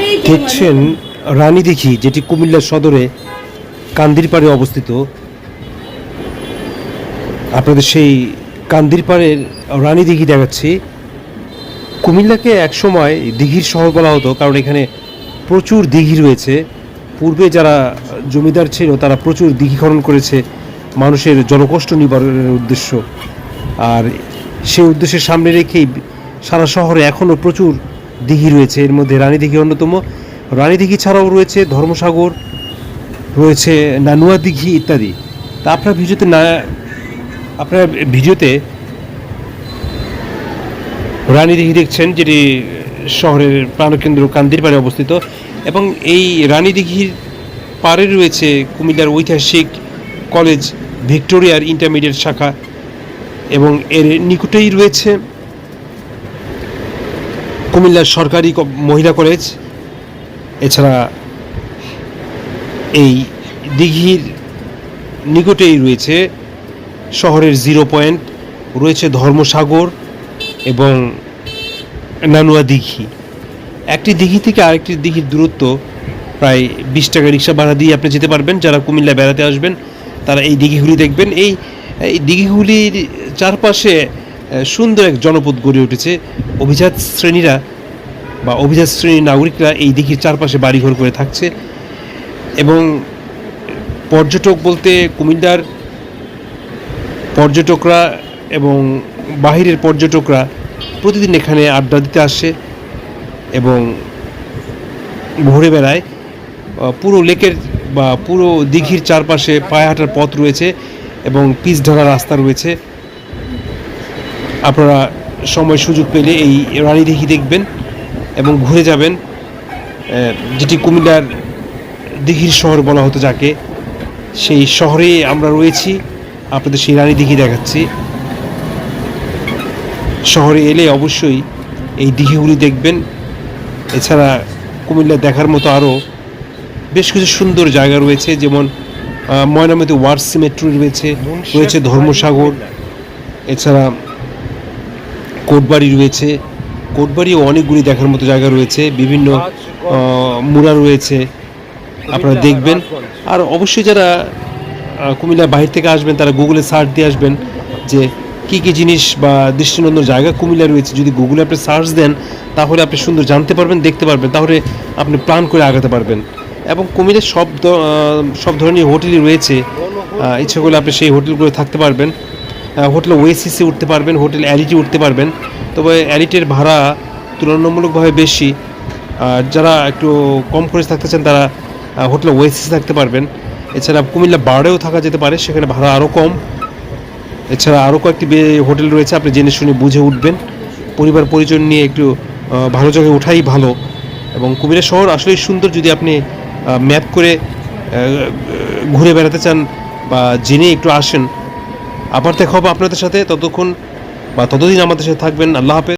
দেখছেন রানীদিঘি যেটি কুমিল্লা সদরে কান্দির কান্দিরপাড়ে অবস্থিত। আপনাদের সেই কান্দিরপাড়ের রানীদিঘি দেখাচ্ছি। কুমিল্লাকে একসময় দিঘির শহর বলা হতো, কারণ এখানে প্রচুর দিঘি রয়েছে। পূর্বে যারা জমিদার ছিল, তারা প্রচুর দিঘি খনন করেছে। মানুষের জনকষ্ট নিবারণের উদ্দেশ্য। আর সেই উদ্দেশ্যের সামনে রেখেই সারা শহরে এখনও প্রচুর দিঘি রয়েছে, এর মধ্যে রানীদিঘি অন্যতম। রানীদিঘি ছাড়াও রয়েছে ধর্মসাগর, রয়েছে নানুয়া দিঘি ইত্যাদি। তা আপনার ভিডিওতে না, আপনার ভিডিওতে রানীদিঘি দেখছেন, যেটি শহরের প্রাণকেন্দ্র কান্দির পাড়ে অবস্থিত, এবং এই রানীদিঘির পাড়ে রয়েছে কুমিল্লার ঐতিহাসিক কলেজ ভিক্টোরিয়ার ইন্টারমিডিয়েট শাখা, এবং এর নিকটেই রয়েছে কুমিল্লার সরকারি মহিলা কলেজ, এছাড়া এই দিঘির নিকটেই রয়েছে, শহরের জিরো পয়েন্ট, রয়েছে ধর্মসাগর এবং নানুয়া দিঘি। একটি দিঘি থেকে আরেকটি দিঘির দূরত্ব প্রায় বিশ টাকা রিক্সা ভাড়া দিয়ে আপনি যেতে পারবেন। যারা কুমিল্লা বেড়াতে আসবেন, তারা এই দিঘিগুলি দেখবেন। এই এই দিঘিগুলির চারপাশে সুন্দর এক জনপদ গড়ে উঠেছে। অভিজাত শ্রেণীরা বা অভিজাত শ্রেণির নাগরিকরা এই দিঘির চারপাশে বাড়িঘর করে থাকছে। এবং পর্যটক বলতে কুমিল্লার পর্যটকরা এবং বাহিরের পর্যটকরা প্রতিদিন এখানে আড্ডা দিতে আসে এবং ঘুরে বেড়ায় পুরো লেকের বা পুরো দিঘির চারপাশে পায়ে হাঁটার পথ রয়েছে এবং পিচ ঢালা রাস্তা রয়েছে। আপনারা সময় সুযোগ পেলে এই রানী দিঘি দেখবেন এবং ঘুরে যাবেন। যেটি কুমিল্লার দিঘির শহর বলা হতো যাকে সেই শহরে আমরা রয়েছি। আপনাদের সেই রানী দিঘি দেখাচ্ছি। শহরে এলে অবশ্যই এই দিঘিগুলি দেখবেন। এছাড়া কুমিল্লা দেখার মতো আরও বেশ কিছু সুন্দর জায়গা রয়েছে যেমন ময়নামতি ওয়ার সিমেট্রি রয়েছে রয়েছে ধর্মসাগর। এছাড়া কোটবাড়ি রয়েছে। কোটবাড়িও অনেকগুলি দেখার মতো জায়গা রয়েছে। বিভিন্ন মুড়া রয়েছে। আপনারা দেখবেন। আর অবশ্যই যারা আহ, কুমিল্লার বাইরে থেকে আসবেন তারা গুগলে সার্চ দিয়ে আসবেন যে কী কী জিনিস বা দৃষ্টিনন্দন জায়গা কুমিল্লা রয়েছে। যদি গুগলে আপনি সার্চ দেন তাহলে আপনি সুন্দর জানতে পারবেন দেখতে পারবেন। তাহলে আপনি প্ল্যান করে আগাতে পারবেন। এবং কুমিল্লার সব সব ধরনের হোটেলই রয়েছে। ইচ্ছে করলে আপনি সেই হোটেলগুলো থাকতে পারবেন। হোটেল ওয়েসিসে উঠতে পারবেন, হোটেল অ্যালিটি উঠতে পারবেন। তবে অ্যালিটের ভাড়া তুলনামূলকভাবে বেশি। আর যারা একটু কম খরচ থাকতে চান, তারা হোটেল ওয়েসিসে থাকতে পারবেন। এছাড়া কুমিল্লা বার্ডেও থাকা যেতে পারে, সেখানে ভাড়া আরও কম। এছাড়া আরও কয়েকটি হোটেল রয়েছে, আপনি জেনে শুনে বুঝে উঠবেন। পরিবার পরিজন নিয়ে একটু ভালো জায়গায় ওঠাই ভালো। এবং কুমিল্লা শহর আসলেই সুন্দর যদি আপনি ম্যাপ করে ঘুরে বেড়াতে চান বা জেনে একটু আসেন। আবার দেখা হবে আপনাদের সাথে। ততক্ষণ বা ততদিন আমাদের সাথে থাকবেন। আল্লাহ হাফেজ।